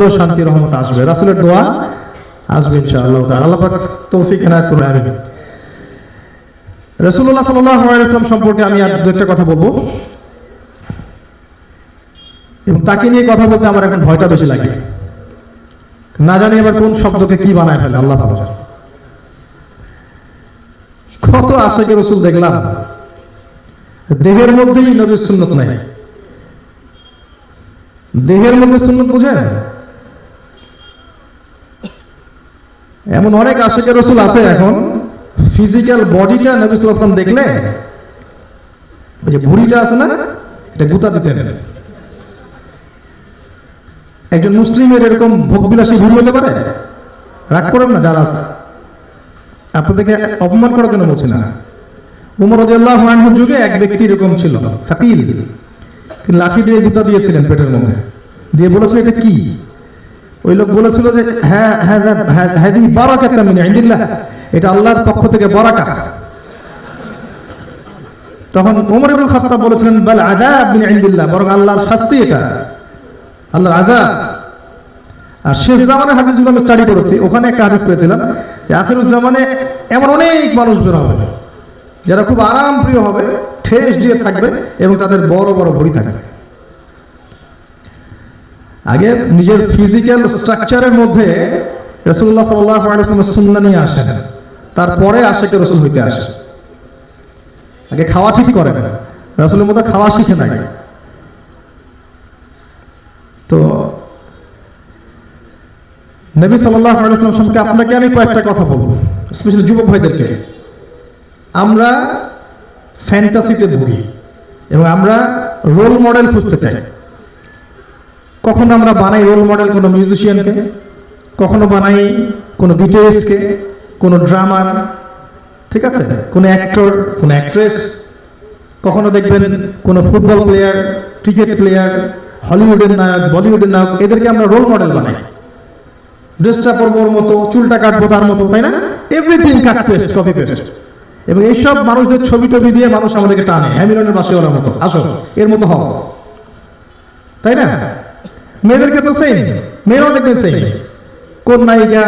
সাফল্য শান্তি, রহমত আসবে। রাসুলের দোয়া আসবে ইনশাআল্লাহ। আল্লাহ পাক তৌফিক এনায়েত রাসূলুল্লাহ সাল্লাল্লাহু আলাইহি ওয়াসাল্লাম সম্পর্কে আমি আর দু একটা কথা বলব। এবং তাকে নিয়ে কথা বলতে আমার এখন ভয়টা বেশি লাগে। না জানি এবার কোন শব্দকে কি বানায় ফেলে, আল্লাহ কত আশেকের রসুল দেখলাম, দেহের মধ্যেই নবীর সুন্নত নাই। দেহের মধ্যে সুন্নত বুঝেন? এমন অনেক আশেকের রসুল আছে এখন। ফিজিক্যাল বডিটা নবী সাল্লাম দেখলে ওই যে ভুড়িটা আছে না এটা গুতা দিতে নেন একজন মুসলিমের এরকম ভোগবিলাসী ভুল হতে পারে? রাগ করেন না যারা আপনাদেরকে অপমান করার জন্য বলছি না। উমর রাদিয়াল্লাহু আনহুর যুগে এক ব্যক্তি এরকম ছিল সাকিল। তিনি লাঠি দিয়ে গুতা দিয়েছিলেন পেটের মধ্যে। দিয়ে বলেছিল এটা কি? ওই লোক বলেছিল যে হ্যাঁ হ্যাঁ হ্যাঁ হ্যাঁ এটা আল্লাহর পক্ষ থেকে বরাকা। তখন ওমর ইবনে খাত্তাব বলেছিলেন, বাল আযাব মিন ইনদিল্লাহ। বরং আল্লাহর শাস্তি এটা। আল্লাহর আযাব। আর শেষ জামানের হাদিসগুলো আমি স্টাডি করেছি। ওখানে একটা হাদিস পেয়েছিলাম যে, আখিরুজ জামানে এমন অনেক মানুষ বের হবে, যারা খুব আরাম প্রিয় হবে, ঠেস দিয়ে থাকবে এবং তাদের বড় বড় ভরি থাকবে। আগে নিজের ফিজিক্যাল স্ট্রাকচারের মধ্যে রসুল্লাহ সাল্লাহ আলাইসলামের সুন্না নিয়ে আসেন। তারপরে আশেকে রসুল হইতে আসে আগে খাওয়া ঠিক করে না রসুলের মধ্যে খাওয়া শিখে নাই। তো নবী সাল্লাহ আলাইসলাম সম্পর্কে আপনাকে আমি কয়েকটা কথা বলব স্পেশালি যুবক ভাইদেরকে। আমরা ফ্যান্টাসিতে ভুগি এবং আমরা রোল মডেল খুঁজতে চাই। কখনো আমরা বানাই রোল মডেল কোনো মিউজিশিয়ানকে কখনো বানাই কোনো গিটারিস্টকে কোনো ড্রামার ঠিক আছে? কোনো অ্যাক্টর কোনো অ্যাক্ট্রেস কখনো দেখবেন কোনো ফুটবল প্লেয়ার ক্রিকেট প্লেয়ার হলিউডের নায়ক বলিউডের নায়ক, এদেরকে আমরা রোল মডেল বানাই। ড্রেসটা পরবো ওর মতো, চুলটা কাটবো তার মতো, তাই না? Everything cut paste copy paste এবং এইসব মানুষদের ছবি টবি দিয়ে মানুষ আমাদেরকে টানে, হ্যামিলনের বাসিওয়ালার মতো। আসো, এর মতো হও। তাই না? মেয়েদেরকে তো সেম মেয়েরাও দেখবেন সেম কোন নায়িকা,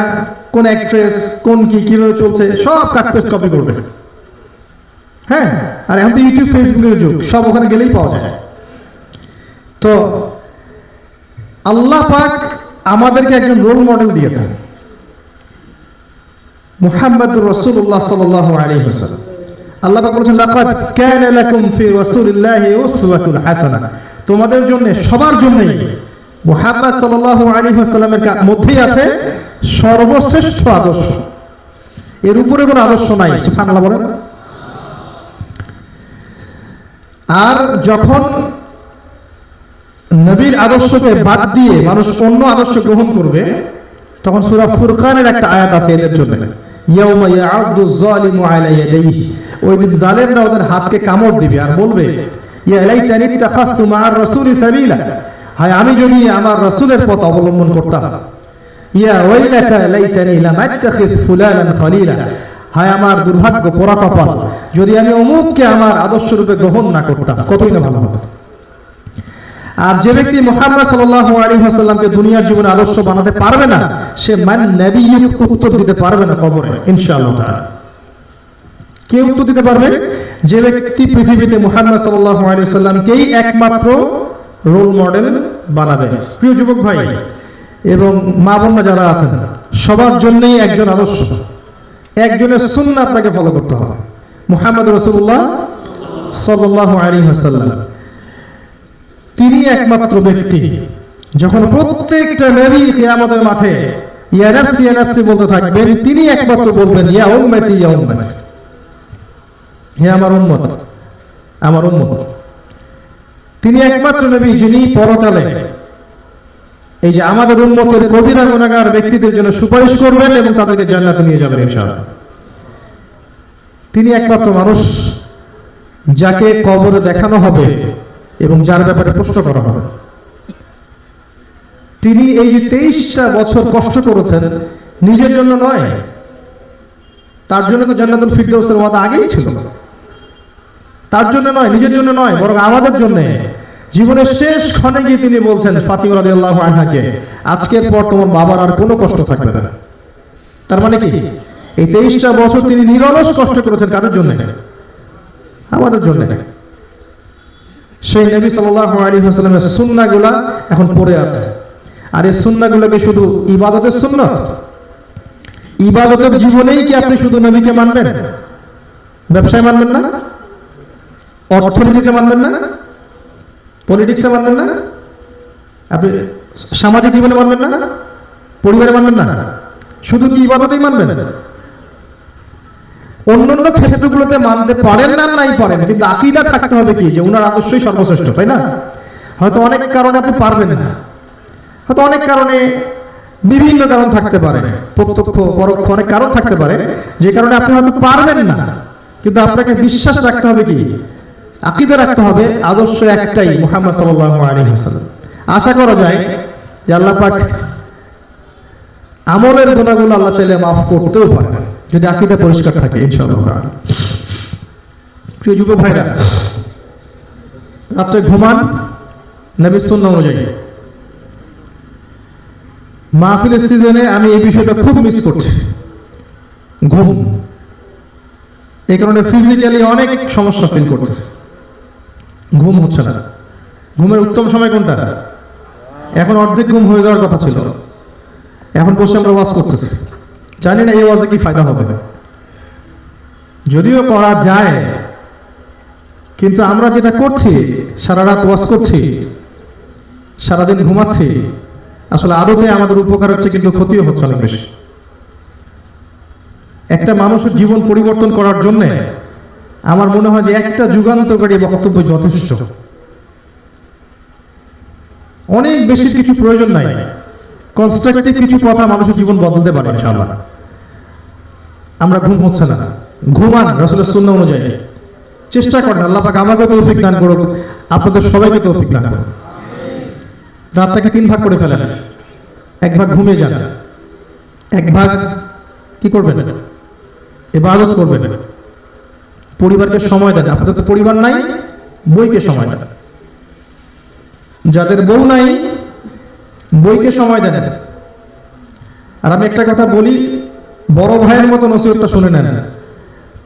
কোন অ্যাক্ট্রেস কোন কি, কীভাবে চলছে, সব কাট পেস্ট কপি করবে হ্যাঁ আর এখন তো ইউটিউব ফেসবুকের যুগ, সব ওখানে গেলেই পাওয়া যায়। তো, আল্লাহ পাক আমাদেরকে একজন রোল মডেল দিয়েছেন। মুহাম্মদুর রাসূলুল্লাহ সাল্লাল্লাহু আলাইহি ওয়াসাল্লাম। আল্লাহ পাক বলেছেন, লাকাদ কানা লাকুম ফি রাসূলিল্লাহি উসওয়াতুন হাসানাহ। তোমাদের জন্য, সবার জন্যই মুহাম্মদ সাল্লাল্লাহু আলাইহি ওয়াসাল্লামের মধ্যেই আছে সর্বশ্রেষ্ঠ আদর্শ। এর উপরে কোনো আদর্শ নাই, সুবহানাল্লাহ বলেন। আর যখন নবীর আদর্শকে বাদ দিয়ে মানুষ অন্য আদর্শ গ্রহণ করবে, তখন সূরা ফুরকানের একটা আয়াত আছে এদের জন্য। হাতকে কামড় দিবে আর বলবে হায়, আমি যদি আমার রাসূলের পথ অবলম্বন করতাম। ইয়া ওয়াইলাকা লাইতানি লাম ফুলানান খলিলা। হায়, আমার দুর্ভাগ্য যদি আমি অমুককে আমার আদর্শ রূপে গ্রহণ না করতাম, কতই না ভালো হতো। আর যে ব্যক্তি মোহাম্মদ সাল্লাল্লাহু আলাইহি ওয়াসাল্লামকে দুনিয়ার জীবনে আদর্শ বানাতে পারবে না, সে মান নবী উত্তর দিতে পারবে না কবরে, ইনশাআল্লাহ কে উত্তর দিতে পারবে? যে ব্যক্তি পৃথিবীতে মোহাম্মদ সাল্লাল্লাহু আলাইহি ওয়াসাল্লামকেই একমাত্র রোল মডেল বানাবে। প্রিয় যুবক ভাই, এবং মা বোনরা যারা আছেন, সবার জন্যই একজন আদর্শ, একজনের সুন্নাহ আপনাকে ফলো করতে হবে। মোহাম্মদ রসুল্লাহ সাল্লাল্লাহু আলাইহি ওয়াসাল্লাম, তিনি একমাত্র ব্যক্তি, যখন প্রত্যেকটা নবী আমাদের মাঠে ইয়া নাফসি, ইয়া বলতে থাকবেন, তিনি একমাত্র বলবেন, ইয়া উম্মতি ইয়া উম্মতি। হে আমার উম্মত আমার উম্মত। তিনি একমাত্র নবী যিনি পরকালে। এই যে আমাদের উম্মতের কবিরা গুণাগার ব্যক্তিদের জন্য সুপারিশ করবেন এবং তাদেরকে জান্নাতে নিয়ে যাবেন, ইনশাআল্লাহ। তিনি একমাত্র মানুষ যাকে কবরে দেখানো হবে এবং যার ব্যাপারে প্রশ্ন করা হবে। তিনি এই যে তেইশটা বছর কষ্ট করেছেন, নিজের জন্য নয়, তার জন্য তো জান্নাতুল ফিরদৌসের ওয়াদা আগেই ছিল। তার জন্য নয়, নিজের জন্য নয়, বরং আমাদের জন্য। জীবনের শেষ ক্ষণে গিয়ে তিনি বলছেন, ফাতিমা রাদিয়াল্লাহু আনহাকে আজকের পর তোমার বাবার আর কোনো কষ্ট থাকবে না। তার মানে কি? এই তেইশটা বছর তিনি নিরলস কষ্ট করেছেন কাদের জন্য? আমাদের জন্য। সেই নবী আলাইহি ওয়াসাল্লামের সুন্নাহগুলা এখন পড়ে আছে। আর এই সুন্নাহগুলোকে শুধু ইবাদতের সুন্নাত ইবাদতের জীবনেই কি আপনি শুধু নবীকে মানবেন? ব্যবসায় মানবেন না? অর্থনীতিতে মানবেন না? পলিটিক্সে মানবেন না? আপনি সামাজিক জীবনে মানবেন না? পরিবারে মানবেন না? শুধু কি ইবাদতেই মানবেন? অন্য অন্যান্য ক্ষেত্রগুলোতে মানতে পারেন না, নাই পারেন, কিন্তু আকিদা থাকতে হবে কি? যে উনার আদর্শই সর্বশ্রেষ্ঠ, তাই না? হয়তো অনেক কারণে আপনি পারবেন না। হয়তো অনেক কারণে বিভিন্ন কারণ থাকতে পারে, প্রত্যক্ষ, পরোক্ষ অনেক কারণ থাকতে পারে, যে কারণে আপনি হয়তো পারবেন না। কিন্তু আপনাকে বিশ্বাস রাখতে হবে কি? আকিদা রাখতে হবে আদর্শ একটাই মুহাম্মদ সাল্লাল্লাহু আলাইহি ওয়াসাল্লাম। আশা করা যায় যে আল্লাহ পাক আমলের গুণাগুলো আল্লাহ চাইলে মাফ করতেও পারে যদি আকিদা পরিষ্কার থাকে, ইনশাআল্লাহ। প্রিয় যুব ভাইরা, রাত্রে ঘুমান নবীর সুন্নাহ অনুযায়ী। মাহফিলের সিজনে আমি এই বিষয়টা খুব মিস করছি। ঘুম। এই কারণে ফিজিক্যালি অনেক সমস্যা ফিল করতেছে। ঘুম হচ্ছে না। ঘুমের উত্তম সময় কোনটা? এখন অর্ধেক ঘুম হয়ে যাওয়ার কথা ছিল। এখন বসে আমরা ওয়াজ করতেছি। জানি না এই ওয়াজে কি ফায়দা হবে। যদিও করা যায়, কিন্তু আমরা যেটা করছি, সারা রাত ওয়াজ করছি, সারাদিন ঘুমাচ্ছি, আসলে আদতে আমাদের উপকার হচ্ছে, কিন্তু ক্ষতিও হচ্ছে অনেক বেশি। একটা মানুষের জীবন পরিবর্তন করার জন্য আমার মনে হয় যে একটা যুগান্তকারী বক্তব্য যথেষ্ট। অনেক বেশি কিছু প্রয়োজন নাই। কনস্ট্রাকটিভ কিছু কথা মানুষের জীবন বদলতে পারে, ইনশাআল্লাহ। আমরা ঘুম হচ্ছে না। ঘুমান, রসুলের সুন্নাহ অনুযায়ী। চেষ্টা করেন, আল্লাহ পাক আমাকে তৌফিক দান করুক, আপনাদের সবাইকে তৌফিক দান করুক। রাতটাকে তিন ভাগ করে ফেলেন। এক ভাগ ঘুমিয়ে যান। এক ভাগ কি করবেন? ইবাদত করবেন। পরিবারকে সময় দেন আপনাদের তো পরিবার নাই, বইকে সময় দেন যাদের বউ নাই, বইকে সময় দেন আর আমি একটা কথা বলি, বড় ভাইয়ের মতো নসিহতটা শুনে নেন।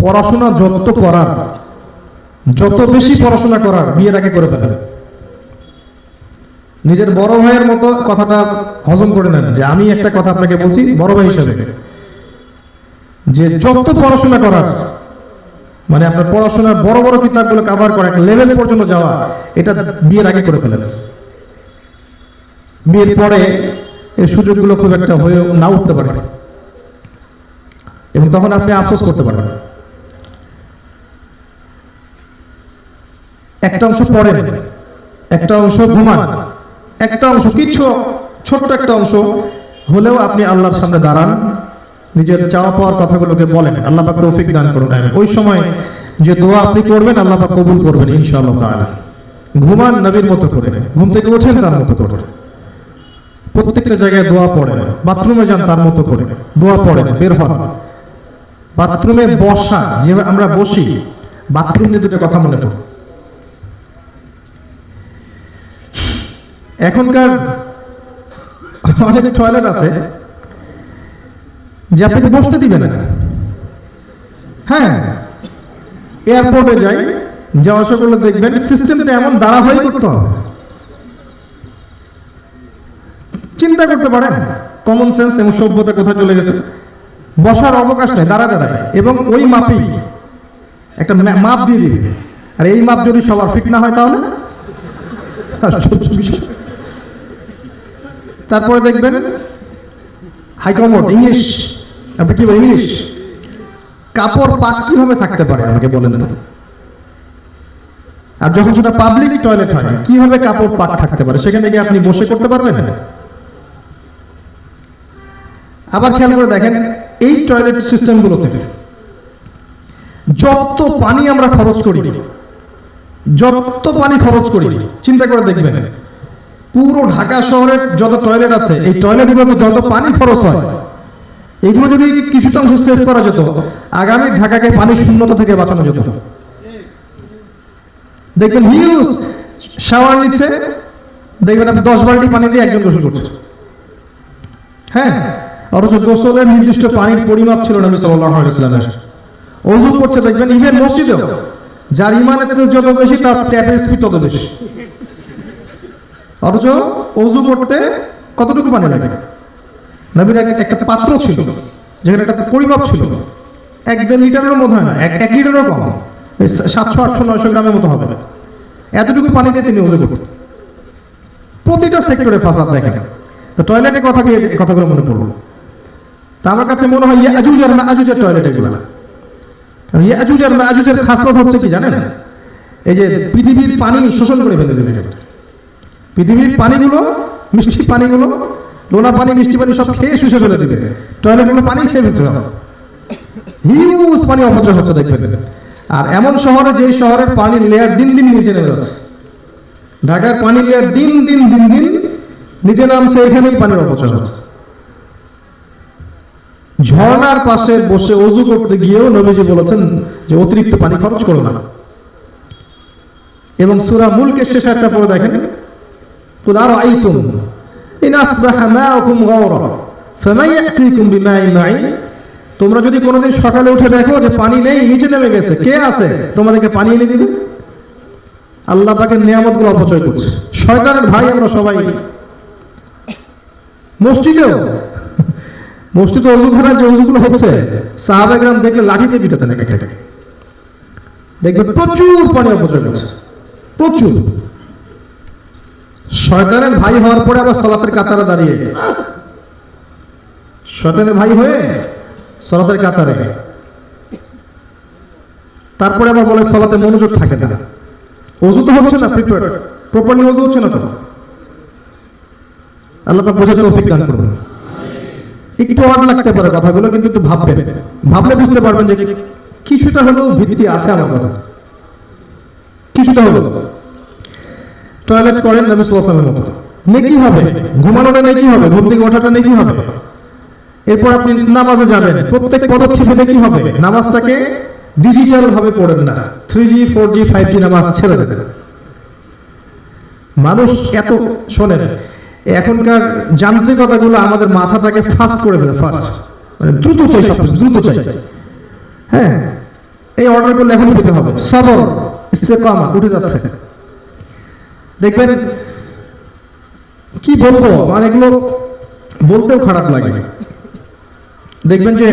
পড়াশোনা যত করার, যত বেশি পড়াশোনা করার, বিয়ের আগে করে ফেলেন। নিজের বড় ভাইয়ের মতো কথাটা হজম করে নেন। যে আমি একটা কথা আপনাকে বলছি, বড় ভাই হিসেবে, যে যত পড়াশোনা করার মানে আপনার পড়াশোনার বড় বড় কিতাবগুলো কাভার করা, একটা লেভেল পর্যন্ত যাওয়া, এটা বিয়ের আগে করে ফেলেন। বিয়ের পরে এই সুযোগগুলো খুব একটা হয়ে না উঠতে পারে। এবং তখন আপনি আফসোস করতে পারবেন। একটা অংশ পড়েন, একটা অংশ ঘুমান, একটা অংশ, কিছু ছোট্ট একটা অংশ হলেও আপনি আল্লাহর সামনে দাঁড়ান নিজের চাওয়া পাওয়ার কথাগুলোকে বলেন। আল্লাহ পাক তৌফিক দান করুন, আমিন। ওই সময় যে দোয়া আপনি করবেন, আল্লাহ পাক কবুল করবেন, ইনশাআল্লাহ তাআলা। ঘুমান নবীর মতো করে, ঘুম থেকে ওঠেন তার মতো করে। প্রত্যেকটা জায়গায় দোয়া পড়েন, বাথরুমে যান তার মতো করে, দোয়া পড়েন, বের হন। বাথরুমে বসা, যে আমরা বসি, বাথরুম নিয়ে দুটো কথা মনে পড়ে। এখনকার অনেক টয়লেট আছে যে আপনাকে বসতে দিবে না। হ্যাঁ এয়ারপোর্টে যাই, যাওয়া আসা করলে দেখবেন সিস্টেমটা এমন দাঁড়া হয়ে করতে হবে। চিন্তা করতে পারেন কমন সেন্স এবং সভ্যতা কোথায় চলে গেছে। বসার অবকাশ নেই দাঁড়া দাঁড়ায় এবং ওই মাপেই একটা মাপ দিয়ে দিবে। আর এই মাপ যদি সবার ফিট না হয় তাহলে? তারপরে দেখবেন, হাইকমোড, ইংলিশ। আপনি কি বলেন ইংলিশ কাপড় পাক কীভাবে থাকতে পারে আমাকে বলেন তো আর যখন সেটা পাবলিক টয়লেট হয় কীভাবে কাপড় পাক থাকতে পারে? সেখানে গিয়ে আপনি বসে করতে পারবেন? আবার খেয়াল করে দেখেন এই টয়লেট সিস্টেমগুলোতে যত পানি আমরা খরচ করি যত পানি খরচ করি চিন্তা করে দেখবেন পুরো ঢাকা শহরের যত টয়লেট আছে এই টয়লেটগুলোতে যত পানি খরচ হয় এগুলো যদি কিছুটা অংশ সেভ করা যেত, আগামী ঢাকাকে পানি শূন্যতা থেকে বাঁচানো যেত। দেখবেন হিউজ শাওয়ার নিচ্ছে, দেখবেন আপনি দশ বালতি পানি দিয়ে একজন গোসল করছে। হ্যাঁ অথচ গোসলের নির্দিষ্ট পানির পরিমাপ ছিল নবী সাল্লাল্লাহু অজু করছে, দেখবেন ইভেন মসজিদেও। যার ইমানের তেজ যত বেশি, তার ট্যাপের স্পিড তত বেশি। অথচ অজু করতে কতটুকু পানি লাগে? নবীর এক- একটা পাত্র ছিল, যেখানে একটা পরিমাপ ছিল। এক দেড় লিটারের মতো হয় না, এক এক লিটারও কম সাতশো, আটশো, নয়শো গ্রামের মতো হবে। এতটুকু পানিতে তিনি অজু করতেন। প্রতিটা সেক্টরে ফাসাদ দেখেন। তো টয়লেটের কথা কথাগুলো মনে পড়ল? তা আমার কাছে মনে হয় ইয়াজুজ আর মাজুজের টয়লেট এগুলো কারণ ইয়াজুজ আর মাজুজের খাসলত হচ্ছে কি জানেন? এই যে পৃথিবীর পানি শোষণ করে ফেলে দেবে পৃথিবীর পানিগুলো, মিষ্টি পানিগুলো নোনা পানি, মিষ্টি পানি সব খেয়ে শুষে ফেলে দেবে। টয়লেটগুলো পানি খেয়ে ফেলতে হবে। হিউজ পানি অপচয় হচ্ছে দেখবে আর এমন শহরে যেই শহরের পানির লেয়ার দিন দিন নিচে নেমে যাচ্ছে। ঢাকার পানির লেয়ার দিন দিন দিন দিন নিচে নামছে, এখানেই পানির অপচয় হচ্ছে। ঝর্ণার পাশে বসে অজু করতে গিয়েও নবীজি বলেছেন যে, অতিরিক্ত পানি খরচ করো না। এবং সুরা মুলকে শেষ একটা পরে দেখেন কুদার আইতুম ইন আসবাহা মাউকুম গাওরা ফামান ইয়াতিকুম বিমাইন মাইন তোমরা যদি কোনোদিন সকালে উঠে দেখো যে পানি নেই, নিচে নেমে গেছে, কে আছে? তোমাদেরকে পানি এনে দিবে? আল্লাহ তাকে নিয়ামতগুলো অপচয় করছে। শয়তানের ভাই আমরা সবাই। মসজিদেও, মসজিদে অজুখানা যে অজুগুলো হচ্ছে, সাহাবাগ্রাম দেখলে লাঠিতে পিটাতেন এক একটা দেখবে প্রচুর পানি অপচয় করছে। প্রচুর। শয়তানের ভাই হওয়ার পরে আবার সলাতের কাতারে দাঁড়িয়ে শয়তানের ভাই হয়ে সলাতের কাতারে তারপরে আবার বলে, সলাতে মনোযোগ থাকে না। অজু তো হচ্ছে না প্রিপেয়ার প্রপারলি অজু হচ্ছে না তো? আল্লাহ বোঝাতে তৌফিক দান করুন। একটু অড লাগতে পারে কথাগুলো, কিন্তু একটু ভাববেন। ভাবলে বুঝতে পারবেন যে কিছুটা হলেও ভিত্তি আছে আমার কথা। কিছুটা হলেও টয়লেট করেন নবী সাল্লাল্লাহু মতো। নেকি হবে? ঘুমানোটা নেকি হবে? ঘুম থেকে ওঠাটা নেকি হবে? এরপর আপনি নামাজে যাবেন। প্রত্যেক পদক্ষেপে নেকি হবে? নামাজটাকে ডিজিটাল ভাবে পড়েন না। Three G four G five G নামাজ ছেড়ে দেবেন। মানুষ এত শোনেন, এখনকার যান্ত্রিকতাগুলো আমাদের মাথাটাকে ফাস্ট করে ফেলে ফাস্ট মানে দ্রুত চাই সব দ্রুত চাই। হ্যাঁ? এই অর্ডারগুলো এখন দিতে হবে? সবর, ইস্তেকামা, উঠে যাচ্ছে। দেখবেন কি বলব? মানে এগুলো বলতেও খারাপ লাগে। দেখবেন যে